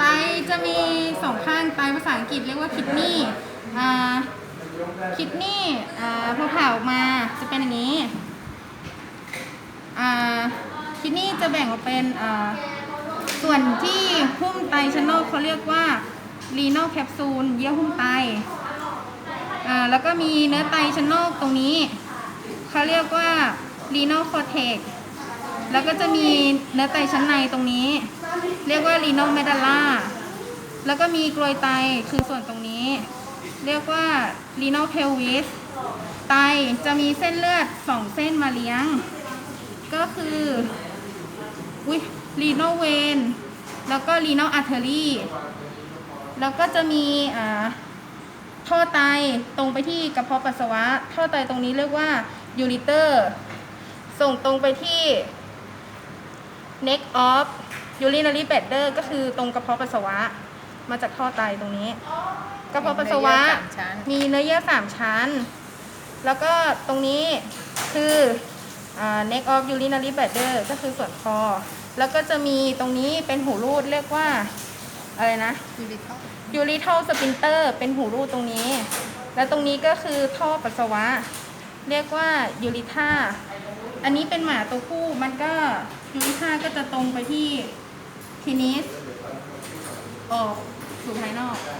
ไตจะมีสองข้างไตภาษาอังกฤษเรียกว่าคิดนี่คิดนี่อ่าพอผ่าออกมาจะเป็นอย่างนี้คิดนี่จะแบ่งออกเป็นส่วนที่หุ้มไตชั้นนอกเขาเรียกว่า renal capsule เยื่อหุ้มไตแล้วก็มีเนื้อไตชั้นนอกตรงนี้ เขาเรียกว่า renal cortex แล้วก็จะมีเนื้อไตชั้นในตรงนี้ เรียกว่า renal medulla แล้วก็มีกรวยไตคือส่วนตรงนี้ เรียกว่า renal pelvis ไตจะมีเส้นเลือดสองเส้นมาเลี้ยง ก็คืออุ้ย renal vein แล้วก็ renal artery แล้วก็จะมีอ่าท่อไตตรงไปที่กระเพาะปัสสาวะ ท่อไตตรงนี้เรียกว่า ureter ส่งตรงไปที่ neck of urinary bladder ก็คือตรงกระเพาะปัสสาวะ มาจากท่อไตตรงนี้ กระเพาะปัสสาวะเนื้อเยื่อสามชั้นมีเนื้อเยื่อสามชั้น แล้วก็ตรงนี้คืออ่า neck of urinary bladder ก็คือส่วนคอ แล้วก็จะมีตรงนี้เป็นหูรูดเรียกว่า อะไรนะ ยูริทัลยูริทัลสปินเตอร์เป็นหูรูดตรงนี้ แล้วตรงนี้ก็คือท่อปัสสาวะ เรียกว่ายูริท่าอันนี้เป็นหมาตัวผู้มันก็ยูริท่าก็จะตรงไปที่ ทีนี้ออกสู่ภายนอก